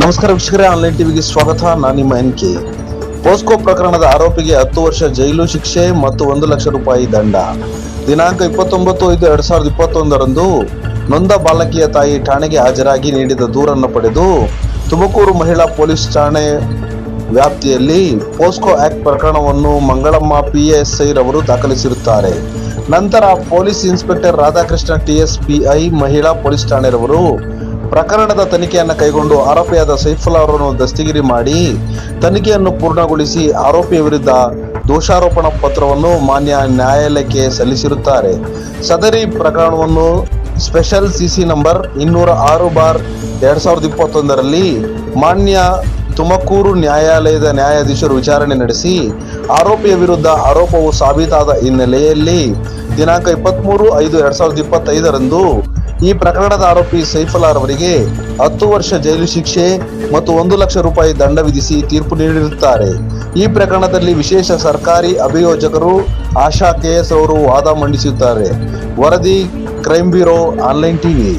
ನಮಸ್ಕಾರ ವೀಕ್ಷಕರೇ ಆನ್ಲೈನ್ ಟಿವಿಗೆ ಸ್ವಾಗತ. ನಾನು ನಿಮ್ಮ ಎನ್ ಕೆ ಪೋಸ್ಕೋ ಪ್ರಕರಣದ ಆರೋಪಿಗೆ ಹತ್ತು ವರ್ಷ ಜೈಲು ಶಿಕ್ಷೆ ಮತ್ತು ಒಂದು ಲಕ್ಷ ರೂಪಾಯಿ ದಂಡ. ದಿನಾಂಕ ಇಪ್ಪತ್ತೊಂಬತ್ತು ಐದು ಎರಡ್ ಸಾವಿರದ ಇಪ್ಪತ್ತೊಂದರಂದು ನೊಂದ ಬಾಲಕಿಯ ತಾಯಿ ಠಾಣೆಗೆ ಹಾಜರಾಗಿ ನೀಡಿದ ದೂರನ್ನು ಪಡೆದು ತುಮಕೂರು ಮಹಿಳಾ ಪೊಲೀಸ್ ಠಾಣೆ ವ್ಯಾಪ್ತಿಯಲ್ಲಿ ಪೋಸ್ಕೋ ಆಕ್ಟ್ ಪ್ರಕರಣವನ್ನು ಮಂಗಳಮ್ಮ ಪಿಎಸ್ಐ ರವರು ದಾಖಲಿಸಿರುತ್ತಾರೆ. ನಂತರ ಪೊಲೀಸ್ ಇನ್ಸ್ಪೆಕ್ಟರ್ ರಾಧಾಕೃಷ್ಣ ಟಿಎಸ್ಪಿಐ ಮಹಿಳಾ ಪೊಲೀಸ್ ಠಾಣೆರವರು ಪ್ರಕರಣದ ತನಿಖೆಯನ್ನು ಕೈಗೊಂಡು ಆರೋಪಿಯಾದ ಸೈಫುಲ್ಲಾ ಅವರನ್ನು ದಸ್ತಗಿರಿ ಮಾಡಿ ತನಿಖೆಯನ್ನು ಪೂರ್ಣಗೊಳಿಸಿ ಆರೋಪಿಯ ವಿರುದ್ಧ ದೋಷಾರೋಪಣಾ ಪತ್ರವನ್ನು ಮಾನ್ಯ ನ್ಯಾಯಾಲಯಕ್ಕೆ ಸಲ್ಲಿಸಿರುತ್ತಾರೆ. ಸದರಿ ಪ್ರಕರಣವನ್ನು ಸ್ಪೆಷಲ್ ಸಿಸಿ ನಂಬರ್ ಇನ್ನೂರ ಆರು ಬಾರ್ ಎರಡ್ ಸಾವಿರದ ಇಪ್ಪತ್ತೊಂದರಲ್ಲಿ ಮಾನ್ಯ ತುಮಕೂರು ನ್ಯಾಯಾಲಯದ ನ್ಯಾಯಾಧೀಶರು ವಿಚಾರಣೆ ನಡೆಸಿ ಆರೋಪಿಯ ವಿರುದ್ಧ ಆರೋಪವು ಸಾಬೀತಾದ ಹಿನ್ನೆಲೆಯಲ್ಲಿ ದಿನಾಂಕ ಇಪ್ಪತ್ತ್ಮೂರು ಐದು ಎರಡ್ ಸಾವಿರದ ಇಪ್ಪತ್ತೈದರಂದು ಈ ಪ್ರಕರಣದ ಆರೋಪಿ ಸೈಫಲಾರ್ ಅವರಿಗೆ ಹತ್ತು ವರ್ಷ ಜೈಲು ಶಿಕ್ಷೆ ಮತ್ತು ಒಂದು ಲಕ್ಷ ರೂಪಾಯಿ ದಂಡ ವಿಧಿಸಿ ತೀರ್ಪು ನೀಡಿರುತ್ತಾರೆ. ಈ ಪ್ರಕರಣದಲ್ಲಿ ವಿಶೇಷ ಸರ್ಕಾರಿ ಅಭಿಯೋಜಕರು ಆಶಾ ಕೆಎಸ್ ಅವರು ವಾದ ಮಂಡಿಸುತ್ತಾರೆ ವರದಿ ಕ್ರೈಮ್ ಬ್ಯೂರೋ, ಆನ್ಲೈನ್ ಟಿವಿ.